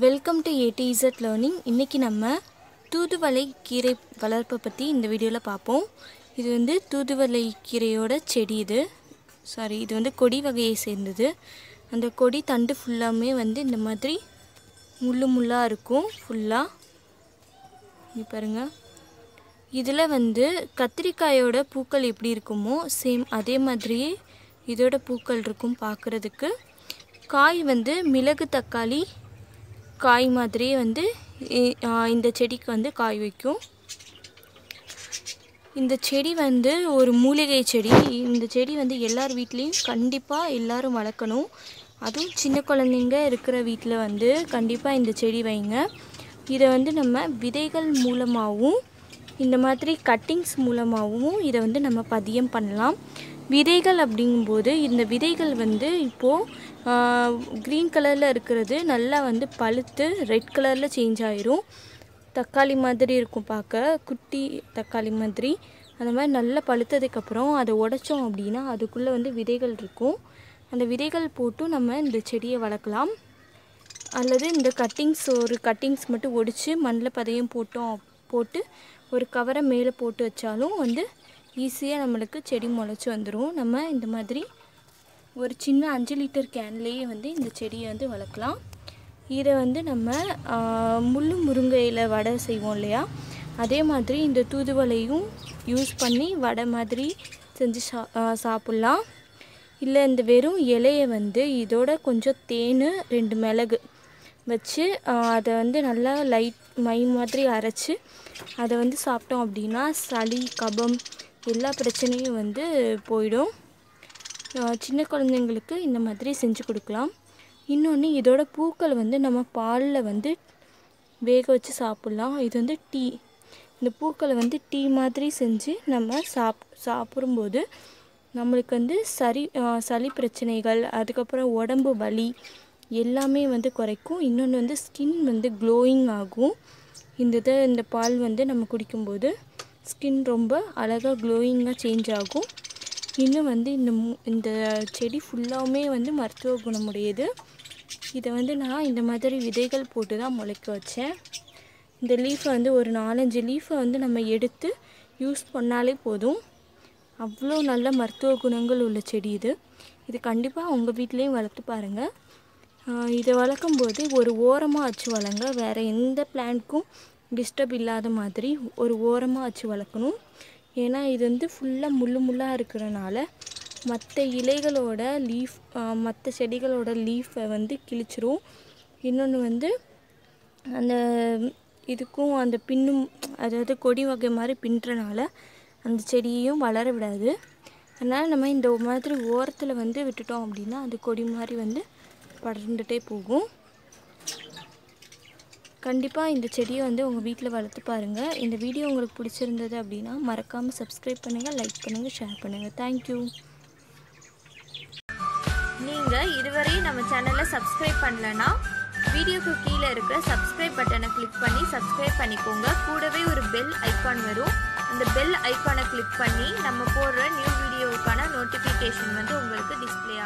Welcome to ஏடிஇசட் learning இன்றைக்கி நம்ம தூதுவளை கீரை வளர்ப்பை பற்றி இந்த வீடியோவில் பார்ப்போம். இது வந்து தூதுவளை கீரையோட செடி இது. சாரி இது வந்து கொடி வகையை சேர்ந்தது. அந்த கொடி தண்டு ஃபுல்லாமே வந்து இந்த மாதிரி முள்ளு முள்ளாக இருக்கும் ஃபுல்லாக இங்கே பாருங்கள் இதில் வந்து கத்திரிக்காயோட பூக்கள் எப்படி இருக்குமோ சேம் அதே மாதிரியே இதோட பூக்கள் இருக்கும் பார்க்குறதுக்கு. காய் வந்து மிளகு தக்காளி காய் மாதிரியே வந்து இந்த செடிக்கு வந்து காய் வைக்கும். இந்த செடி வந்து ஒரு மூலிகை செடி. இந்த செடி வந்து எல்லார் வீட்லேயும் கண்டிப்பாக எல்லாரும் வளர்க்கணும். அதுவும் சின்ன குழந்தைங்க இருக்கிற வீட்டில் வந்து கண்டிப்பாக இந்த செடி வைங்க. இதை வந்து நம்ம விதைகள் மூலமாகவும் இந்த மாதிரி கட்டிங்ஸ் மூலமாகவும் இதை வந்து நம்ம பதியம் பண்ணலாம். விதைகள் அப்படிங்கும்போது இந்த விதைகள் வந்து இப்போது க்ரீன் கலரில் இருக்கிறது நல்லா வந்து பழுத்து ரெட் கலரில் சேஞ்ச் ஆயிரும். தக்காளி மாதிரி இருக்கும் பார்க்க குட்டி தக்காளி மாதிரி. அந்த மாதிரி நல்லா பழுத்ததுக்கப்புறம் அதை உடைச்சோம் அப்படின்னா அதுக்குள்ளே வந்து விதைகள் இருக்கும். அந்த விதைகள் போட்டும் நம்ம இந்த செடியை வளர்க்கலாம். அல்லது இந்த கட்டிங்ஸ் ஒரு கட்டிங்ஸ் மட்டும் ஒடிச்சு மண்ணில் பதையும் போட்டோம் போட்டு ஒரு கவரை மேலே போட்டு வச்சாலும் வந்து ஈஸியாக நம்மளுக்கு செடி முளைச்சி வந்துடும் நம்ம இந்த மாதிரி ஒரு சின்ன அஞ்சு லிட்டர் கேன்லேயே வந்து இந்த செடியை வந்து வளர்க்கலாம். இதை வந்து நம்ம முள் முள்ளு முருங்கையில் வடை செய்வோம் இல்லையா? அதே மாதிரி இந்த தூதுவளையும் யூஸ் பண்ணி வடை மாதிரி செஞ்சு சா சாப்பிட்லாம். இல்லை இந்த வெறும் இலையை வந்து இதோட கொஞ்சம் தேன் ரெண்டு மிளகு வச்சு அதை வந்து நல்லா லைட் மை மாதிரி அரைச்சி அதை வந்து சாப்பிட்டோம் அப்படின்னா சளி கபம் எல்லா பிரச்சனையும் வந்து போயிடும். சின்ன குழந்தைங்களுக்கு இந்த மாதிரி செஞ்சு கொடுக்கலாம். இன்னொன்று இதோட பூக்கள் வந்து நம்ம பாலில் வந்து வேக வச்சு சாப்பிட்லாம். இது வந்து டீ. இந்த பூக்களை வந்து டீ மாதிரி செஞ்சு நம்ம சாப் சாப்பிடும்போது நம்மளுக்கு வந்து சரி சளி பிரச்சனைகள் அதுக்கப்புறம் உடம்பு வலி எல்லாமே வந்து குறைக்கும். இன்னொன்று வந்து ஸ்கின் வந்து க்ளோயிங் ஆகும். இந்த இதை இந்த பால் வந்து நம்ம குடிக்கும்போது ஸ்கின் ரொம்ப அழகாக க்ளோயிங்காக சேஞ்ச் ஆகும். இன்னும் வந்து இந்த மு இந்த செடி ஃபுல்லாகவுமே வந்து மருத்துவ குணமுடையது. இதை வந்து நான் இந்த மாதிரி விதைகள் போட்டு தான் முளைக்க வச்சேன். இந்த லீஃபை வந்து ஒரு நாலஞ்சு லீஃபை வந்து நம்ம எடுத்து யூஸ் பண்ணாலே போதும். அவ்வளோ நல்ல மருத்துவ குணங்கள் உள்ள செடி இது. இது கண்டிப்பாக உங்கள் வீட்லேயும் வளர்த்து பாருங்கள் இதை வளர்க்கும்போது ஒரு ஓரமாக வச்சு வளங்க வேறு எந்த பிளான்ட்க்கும் டிஸ்டர்ப் இல்லாத மாதிரி ஒரு ஓரமாக வச்சு வளர்க்கணும். ஏன்னா இது வந்து ஃபுல்லாக முள்ளு முள்ளாக இருக்கிறனால மற்ற இலைகளோட லீஃப் மற்ற செடிகளோட லீஃபை வந்து கிழிச்சிரும். இன்னொன்று வந்து அந்த இதுக்கும் அந்த பின்னும் அதாவது கொடி வகை மாதிரி பின்னுறனால அந்த செடியையும் வளர விடாது. அதனால் நம்ம இந்த மாதிரி ஓரத்தில் வந்து விட்டுட்டோம் அப்படின்னா அது கொடி மாதிரி வந்து படர்ந்துகிட்டே போகும். கண்டிப்பாக இந்த செடியை வந்து உங்கள் வீட்டில் வளர்த்து பாருங்கள் இந்த வீடியோ உங்களுக்கு பிடிச்சிருந்தது அப்படின்னா மறக்காமல் சப்ஸ்கிரைப் பண்ணுங்கள் லைக் பண்ணுங்கள் ஷேர் பண்ணுங்கள் தேங்க்யூ நீங்கள் இதுவரையும் நம்ம சேனலை சப்ஸ்கிரைப் பண்ணலன்னா வீடியோக்கு கீழே இருக்கிற சப்ஸ்கிரைப் பட்டனை கிளிக் பண்ணி சப்ஸ்கிரைப் பண்ணிக்கோங்க. கூடவே ஒரு பெல் ஐக்கான் வரும். அந்த பெல் ஐக்கானை கிளிக் பண்ணி நம்ம போடுற நியூ வீடியோவுக்கான நோட்டிஃபிகேஷன் வந்து உங்களுக்கு டிஸ்ப்ளே